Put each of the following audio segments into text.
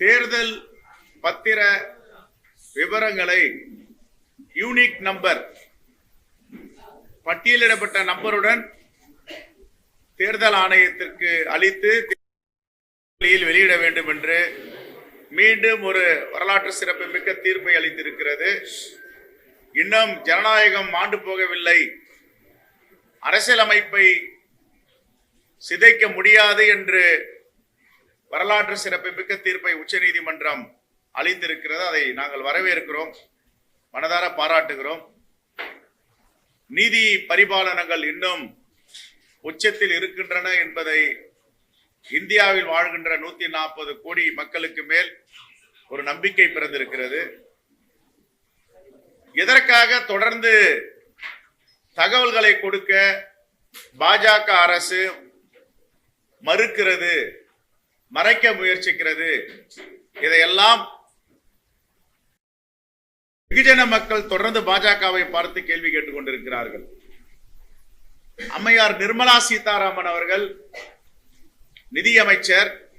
தேர்தல் பத்திர விவரங்களை யூனிக் நம்பர் பட்டியலிடப்பட்ட நம்பருடன் தேர்தல் ஆணையத்திற்கு அளித்து வெளியிட வேண்டும் என்று மீண்டும் ஒரு வரலாற்று சிறப்பு மிக்க தீர்ப்பை அளித்திருக்கிறது. இன்னும் ஜனநாயகம் ஆண்டு போகவில்லை. அரசியலமைப்பை சிதைக்க முடியாது என்று வரலாற்று சிறப்புமிக்க தீர்ப்பை உச்சநீதிமன்றம் அளித்திருக்கிறது. அதை நாங்கள் வரவேற்கிறோம். மனதார பாராட்டுகிறோம். நீதி பரிபாலனங்கள் இன்னும் உச்சத்தில் இருக்கின்றன என்பதை இந்தியாவில் வாழ்கின்ற நூத்தி நாற்பது கோடி மக்களுக்கு மேல் ஒரு நம்பிக்கை பிறந்திருக்கிறது. எதற்காக தொடர்ந்து தகவல்களை கொடுக்க பாஜக அரசு மறுக்கிறது? மறைக்க முயற்சிக்கிறது. இதையெல்லாம் வெகுஜன மக்கள் தொடர்ந்து பாஜகவை பார்த்து கேள்வி கேட்டுக் கொண்டிருக்கிறார்கள். அம்மையார் நிர்மலா சீதாராமன் அவர்கள் நிதியமைச்சர்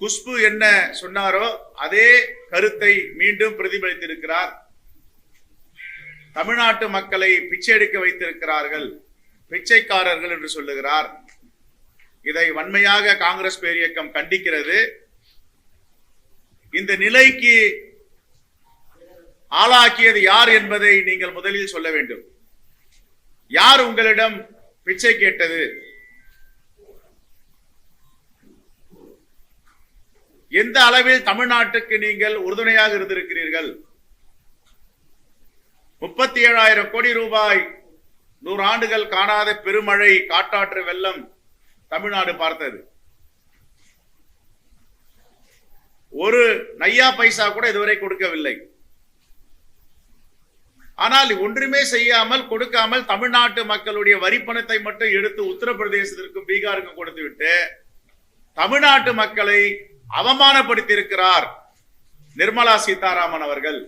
குஷ்பு என்ன சொன்னாரோ அதே கருத்தை மீண்டும் பிரதிபலித்திருக்கிறார். தமிழ்நாட்டு மக்களை பிச்சை எடுக்க வைத்திருக்கிறார்கள். பிச்சைக்காரர்கள் என்று சொல்லுகிறார். இதை வன்மையாக காங்கிரஸ் பேரியக்கம் கண்டிக்கிறது. இந்த நிலைக்கு ஆளாக்கியது யார் என்பதை நீங்கள் முதலில் சொல்ல வேண்டும். யார் உங்களிடம் பிச்சை கேட்டது? எந்த அளவில் தமிழ்நாட்டுக்கு நீங்கள் உறுதுணையாக இருந்திருக்கிறீர்கள்? முப்பத்தி ஏழாயிரம் கோடி ரூபாய் நூறு ஆண்டுகள் காணாத பெருமழை காட்டாற்று வெள்ளம் தமிழ்நாடு பார்த்தது. ஒரு நையா பைசா கூட இதுவரை கொடுக்கவில்லை. ஆனால் ஒன்றுமே செய்யாமல் கொடுக்காமல் தமிழ்நாட்டு மக்களுடைய வரிப்பணத்தை மட்டும் எடுத்து உத்தரப்பிரதேசத்திற்கும் பீகாருக்கும் கொடுத்து விட்டு தமிழ்நாட்டு மக்களை அவமானப்படுத்தியிருக்கிறார் நிர்மலா சீதாராமன் அவர்கள்.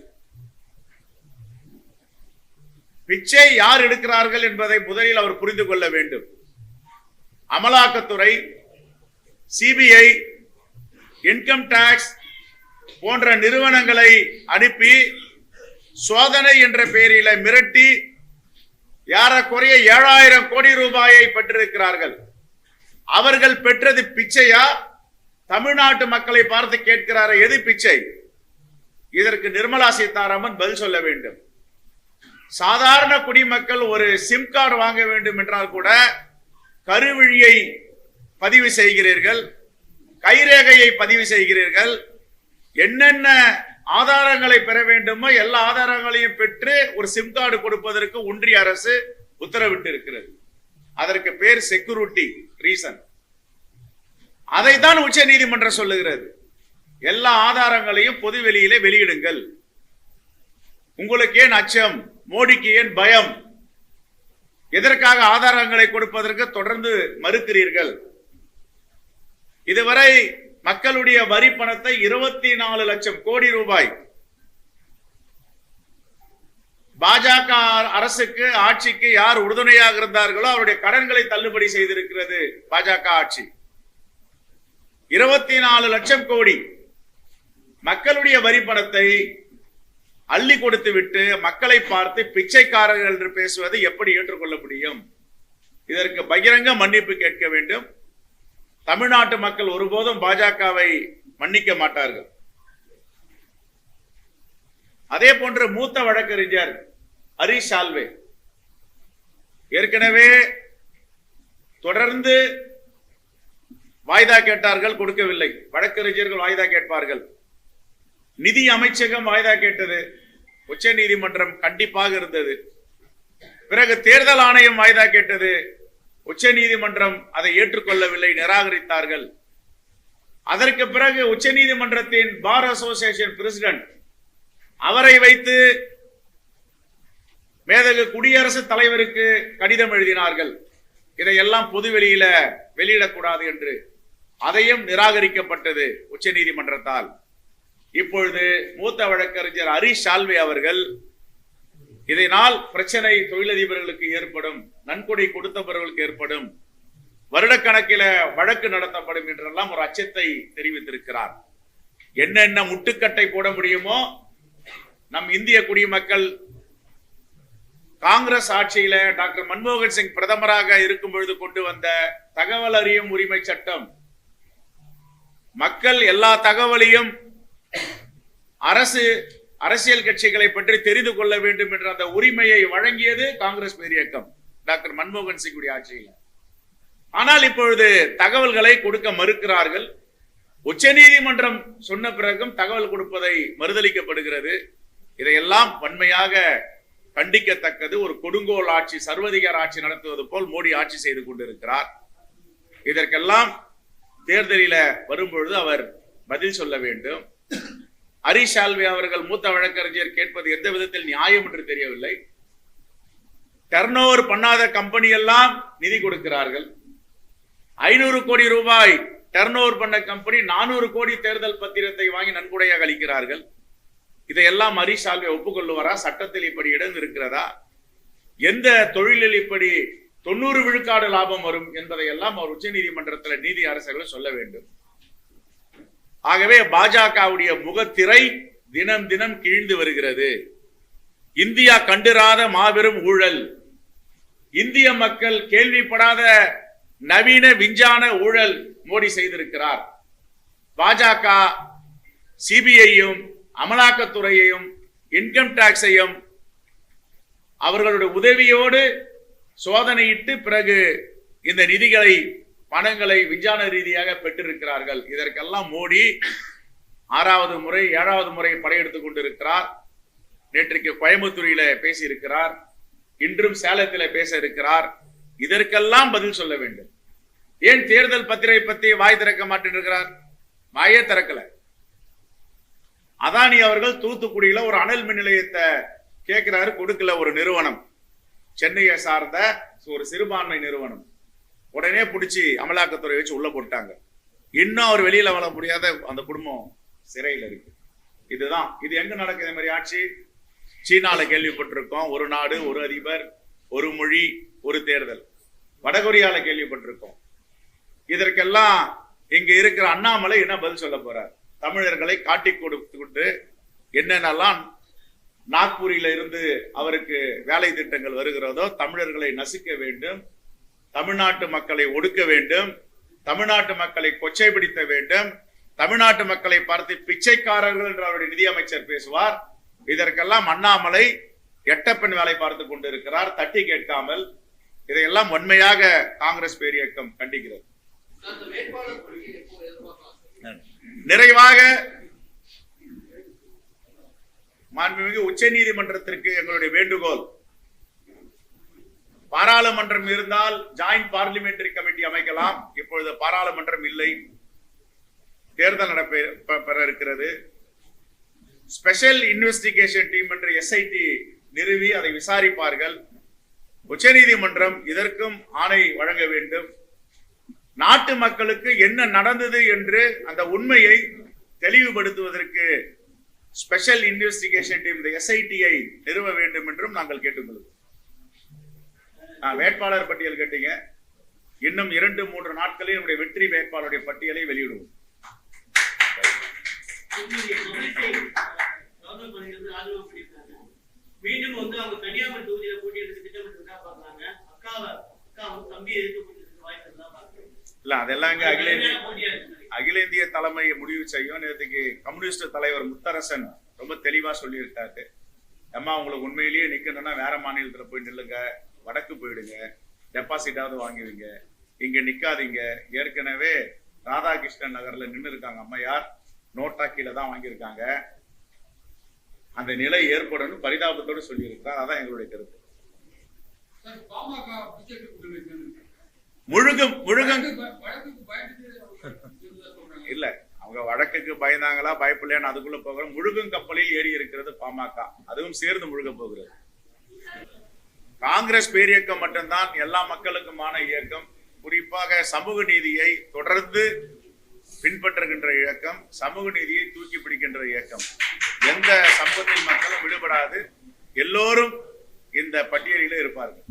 பிச்சை யார் எடுக்கிறார்கள் என்பதை முதலில் அவர் புரிந்து கொள்ள வேண்டும். அமலாக்கத்துறை சிபிஐ இன்கம் டாக்ஸ் போன்ற நிறுவனங்களை அனுப்பி சோதனை என்ற பெயரில மிரட்டி யாரக்குறைய ஏழாயிரம் கோடி ரூபாயை பெற்றிருக்கிறார்கள். அவர்கள் பெற்றது பிச்சையா? தமிழ்நாட்டு மக்களை பார்த்து கேட்கிறார எது பிச்சை? இதற்கு நிர்மலா சீதாராமன் பதில் சொல்ல வேண்டும். சாதாரண குடிமக்கள் ஒரு சிம் கார்டு வாங்க வேண்டும் என்றால் கூட கருவிழியை பதிவு செய்கிறீர்கள் கைரேகையை பதிவு செய்கிறீர்கள் என்னென்ன ஆதாரங்களை பெற வேண்டுமோ எல்லா ஆதாரங்களையும் பெற்று ஒரு சிம் கார்டு கொடுப்பதற்கு ஒன்றிய அரசு உத்தரவிட்டு இருக்கிறது அதற்கு பேர் செக்யூரிட்டி ரீசன் அதைத்தான் உச்ச நீதிமன்றம் சொல்லுகிறது. எல்லா ஆதாரங்களையும் பொது வெளியிலே வெளியிடுங்கள். உங்களுக்கு ஏன் அச்சம் மோடிக்கு ஏன் பயம்? எதற்காக ஆதாரங்களை கொடுப்பதற்கு தொடர்ந்து மறுக்கிறீர்கள்? இதுவரை மக்களுடைய வரி பணத்தை இருபத்தி நாலு லட்சம் கோடி ரூபாய் பாஜக அரசுக்கு ஆட்சிக்கு யார் உறுதுணையாக இருந்தார்களோ அவருடைய கடன்களை தள்ளுபடி செய்திருக்கிறது பாஜக ஆட்சி. இருபத்தி நாலு லட்சம் கோடி மக்களுடைய வரி பணத்தை அள்ளி கொடுத்து விட்டு மக்களை பார்த்து பிச்சைக்காரர்கள் என்று பேசுவதை எப்படி ஏற்றுக்கொள்ள முடியும்? இதற்கு பகிரங்க மன்னிப்பு கேட்க வேண்டும். தமிழ்நாட்டு மக்கள் ஒருபோதும் பாஜகவை மன்னிக்க மாட்டார்கள். அதே போன்று மூத்த வழக்கறிஞர் ஹரிஷ் சால்வே ஏற்கனவே தொடர்ந்து வாய்தா கேட்டார்கள் கொடுக்கவில்லை. வழக்கறிஞர்கள் வாய்தா கேட்பார்கள். நிதி அமைச்சகம் வாய்தா கேட்டது. உச்ச நீதிமன்றம் கண்டிப்பாக இருந்தது. பிறகு தேர்தல் ஆணையம் வாய்தா கேட்டது உச்ச நீதிமன்றம் அதை ஏற்றுக்கொள்ளவில்லை நிராகரித்தார்கள். அதற்கு பிறகு உச்ச நீதிமன்றத்தின் பார் அசோசியேஷன் பிரசிடென்ட் அவரை வைத்து மேதகு குடியரசுத் தலைவருக்கு கடிதம் எழுதினார்கள். இதையெல்லாம் பொது வெளியில வெளியிடக்கூடாது என்று. அதையும் நிராகரிக்கப்பட்டது உச்ச நீதிமன்றத்தால் இப்பொழுது மூத்த வழக்கறிஞர் ஹரிஷ் சால்வே அவர்கள் இதனால் பிரச்சனை தொழிலதிபர்களுக்கு ஏற்படும் நன்கொடை கொடுத்தவர்களுக்கு ஏற்படும் வருடக்கணக்கில வழக்கு நடத்தப்படும் என்றெல்லாம் ஒரு அச்சத்தை தெரிவித்திருக்கிறார். என்னென்ன முட்டுக்கட்டை போட முடியுமோ நம் இந்திய குடிமக்கள் காங்கிரஸ் ஆட்சியில டாக்டர் மன்மோகன் சிங் பிரதமராக இருக்கும் பொழுது கொண்டு வந்த தகவல் அறியும் உரிமை சட்டம் மக்கள் எல்லா தகவலையும் அரசு அரசியல் கட்சிகளை பற்றி தெரிந்து கொள்ள வேண்டும் என்ற அந்த உரிமையை வழங்கியது காங்கிரஸ் பேரியக்கம் டாக்டர் மன்மோகன் சிங் ஆட்சியில். ஆனால் இப்பொழுது தகவல்களை கொடுக்க மறுக்கிறார்கள். உச்சநீதிமன்றம் சொன்ன பிறகும் தகவல் கொடுப்பதை மறுதளிக்கப்படுகிறது. இதையெல்லாம் வன்மையாக கண்டிக்கத்தக்கது. ஒரு கொடுங்கோல் ஆட்சி சர்வதிகார ஆட்சி நடத்துவது போல் மோடி ஆட்சி செய்து கொண்டிருக்கிறார். இதற்கெல்லாம் தேர்தலில் வரும்பொழுது அவர் பதில் சொல்ல வேண்டும். ஹரிஷ் அவர்கள் மூத்த வழக்கறிஞர் கேட்பது எந்த விதத்தில் நியாயம் என்று தெரியவில்லை. டர்ன் ஓவர் பண்ணாத கம்பெனி எல்லாம் நிதி கொடுக்கிறார்கள். ஐநூறு கோடி ரூபாய் டர்ன் ஓவர் பண்ண கம்பெனி நானூறு கோடி தேர்தல் பத்திரத்தை வாங்கி நன்கொடையாக அளிக்கிறார்கள். இதையெல்லாம் ஹரிஷ் சால்வே ஒப்புக்கொள்ளுவாரா? சட்டத்தில் இப்படி இடம் இருக்கிறதா எந்த தொழிலில் இப்படி தொண்ணூறு விழுக்காடு லாபம் வரும் என்பதை எல்லாம் அவர் உச்ச நீதிமன்றத்தில் நீதி அரசர்கள் சொல்ல வேண்டும். ஆகவே பாஜகவுடைய முகத்திரை தினம் தினம் கீழ்ந்து வருகிறது. இந்தியா கண்டிராத மாபெரும் ஊழல். இந்திய மக்கள் கேள்விப்படாத நவீன விஞ்ஞான ஊழல் மோடி செய்திருக்கிறார். பாஜக சிபிஐயும் அமலாக்கத்துறையையும் இன்கம் டாக்ஸையும் அவர்களுடைய உதவியோடு சோதனையிட்டு பிறகு இந்த நிதிகளை பணங்களை விஞ்ஞான ரீதியாக பெற்றிருக்கிறார்கள். இதற்கெல்லாம் மோடி ஆறாவது முறை ஏழாவது முறை படையெடுத்துக் கொண்டிருக்கிறார். நேற்றைக்கு கோயம்புத்தூரில பேசியிருக்கிறார். இன்றும் சேலத்தில பேச இருக்கிறார் இதற்கெல்லாம் பதில் சொல்ல வேண்டும். ஏன் தேர்தல் பத்திரிகை பத்தி வாய் திறக்க மாட்டிருக்கிறார் வாயே திறக்கல. அதானி அவர்கள் தூத்துக்குடியில ஒரு அனல் மின் நிலையத்தை கேட்கிறாரு கொடுக்கல ஒரு நிறுவனம். சென்னையை சார்ந்த ஒரு சிறுபான்மை நிறுவனம். உடனே பிடிச்சி அமலாக்கத்துறை வச்சு உள்ள போட்டாங்க. இன்னும் அவர் வெளியில வர முடியாத அந்த குடும்பம் சிறையில் இருக்கு. இதுதான். இது எங்க நடக்குது இந்த மாதிரி ஆட்சி? சீனால கேள்விப்பட்டிருக்கோம். ஒரு நாடு ஒரு அதிபர் ஒரு மொழி ஒரு தேர்தல். வடகொரியால கேள்விப்பட்டிருக்கோம். இதற்கெல்லாம் இங்க இருக்கிற அண்ணாமலை என்ன பதில் சொல்ல போறார்? தமிழர்களை காட்டி கொடுத்து கொண்டு என்னென்னலாம் நாக்பூரில இருந்து அவருக்கு வேலை திட்டங்கள் வருகிறதோ தமிழர்களை நசுக்க வேண்டும் தமிழ்நாட்டு மக்களை ஒடுக்க வேண்டும் தமிழ்நாட்டு மக்களை கொச்சைப்படுத்த வேண்டும் தமிழ்நாட்டு மக்களை பார்த்து பிச்சைக்காரர்கள் என்று அவருடைய நிதியமைச்சர் பேசுவார். இதற்கெல்லாம் அண்ணாமலை எட்டப்பன் வேலை பார்த்து கொண்டிருக்கிறார் தட்டி கேட்காமல். இதையெல்லாம் உண்மையாக காங்கிரஸ் பேரியக்கம் கண்டிக்கிறது. நிறைவாக மாண்புமிகு உச்ச நீதிமன்றத்திற்கு எங்களுடைய வேண்டுகோள் பாராளுமன்றம் இருந்தால் ஜாயிண்ட் பார்லிமெண்டரி கமிட்டி அமைக்கலாம். இப்பொழுது பாராளுமன்றம் இல்லை. தேர்தல் நடப்பெற பெற இருக்கிறது. ஸ்பெஷல் இன்வெஸ்டிகேஷன் டீம் என்று எஸ்ஐடி நிறுவி அதை விசாரிப்பார்கள். உச்சநீதிமன்றம் இதற்கும் ஆணை வழங்க வேண்டும். நாட்டு மக்களுக்கு என்ன நடந்தது என்று அந்த உண்மையை தெளிவுபடுத்துவதற்கு ஸ்பெஷல் இன்வெஸ்டிகேஷன் டீம் இந்த எஸ்ஐடியை நிறுவ வேண்டும் என்றும் நாங்கள் கேட்டுக்கொள்கிறோம். வேட்பாளர் பட்டியல் கேட்டீங்க. இன்னும் இரண்டு மூன்று நாட்களில் நம்முடைய வெற்றி வேட்பாளருடைய பட்டியலை வெளியிடுவோம். மீண்டும் வந்து அவங்க கன்னியாகுமரி தொகுதியில திட்டமிட்டு பாக்குறாங்க அக்காவை வாய்ப்பு இல்ல அதெல்லாம் இங்க அகில இந்திய போட்டியா இருக்கு அகில இந்திய தலைமை முடிவு செய்யும். நேற்றுக்கு கம்யூனிஸ்ட் தலைவர் முத்தரசன் ரொம்ப தெளிவா சொல்லியிருக்காரு. அம்மா உங்களுக்கு உண்மையிலேயே நிக்கணும்னா வேற மாநிலத்துல போய் நில்லுங்க. வடக்கு போயிடுங்க. டெபாசிட்டாவது வாங்குவீங்க இங்க நிக்காதீங்க. ஏற்கனவே ராதாகிருஷ்ணன் நகர்ல நின்று இருக்காங்க. அம்மையார் நோட்டா கீழே தான் வாங்கியிருக்காங்க. அந்த நிலை ஏற்படணும் பரிதாபத்தோடு சொல்லியிருக்கார் அதான் எங்களுடைய கருத்து. முழுகும் சொல்றாங்க. இல்ல அவங்க வழக்குக்கு பயந்தாங்களா பயப்படலையான்னு அதுக்குள்ள போகிறோம் முழுகும் கப்பலில் ஏறி இருக்கிறது பாமக. அதுவும் சேர்ந்து முழுக போகிறது. காங்கிரஸ் பேரியக்கம் மட்டும்தான் எல்லா மக்களுக்குமான இயக்கம். குறிப்பாக சமூக நீதியை தொடர்ந்து பின்பற்றுகின்ற இயக்கம் சமூக நீதியை தூக்கி பிடிக்கின்ற இயக்கம். எந்த சமூகத்தின் மக்களும் விடுபடாது. எல்லோரும் இந்த பட்டியலில் இருப்பார்கள்.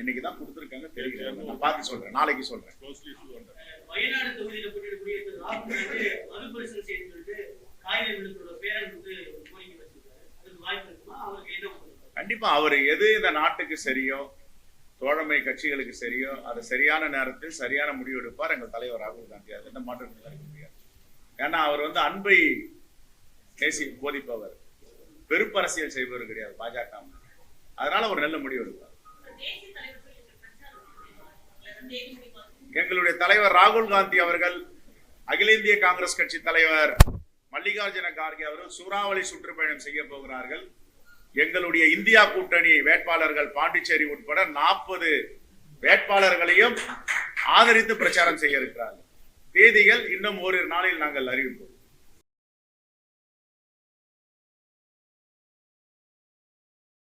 இன்னைக்கு தான் கொடுத்துருக்காங்க தெரியல நான் பார்த்து சொல்றேன் நாளைக்கு சொல்றேன். வயநாடு தொகுதியில் போட்டியிடக்கூடிய ராகுல் மறுபரிசீலனை செய்து சொல்லிட்டு காகித விழுந்தோட பேரன் வந்து ஒரு கோரிக்கை வச்சிருக்காரு அதுக்கு வாய்ப்பு இருக்குமா அவருக்கு என்ன பண்ணுறாரு கண்டிப்பா அவர் எது இந்த நாட்டுக்கு சரியோ தோழமை கட்சிகளுக்கு சரியோ அதை சரியான நேரத்தில் சரியான முடிவு எடுப்பார் எங்கள் தலைவர் ராகுல் காந்தி. அது என்ன மாற்றம் இருக்க முடியாது. ஏன்னா அவர் வந்து அன்பை பேசி போதிப்பவர். வெறுப்பரசியல் செய்பவர் கிடையாது பாஜக அதனால ஒரு நல்ல முடிவு எடுப்பார். எங்களுடைய தலைவர் ராகுல் காந்தி அவர்கள் அகில இந்திய காங்கிரஸ் கட்சி தலைவர் மல்லிகார்ஜுன கார்கே அவர்கள் சூறாவளி சுற்றுப்பயணம் செய்ய போகிறார்கள். எங்களுடைய இந்தியா கூட்டணி வேட்பாளர்கள் பாண்டிச்சேரி உட்பட நாற்பது வேட்பாளர்களையும் ஆதரித்து பிரச்சாரம் செய்ய இருக்கிறார்கள். தேதிகள் இன்னும் ஓரிரு நாளில் நாங்கள் அறிவிப்போம்.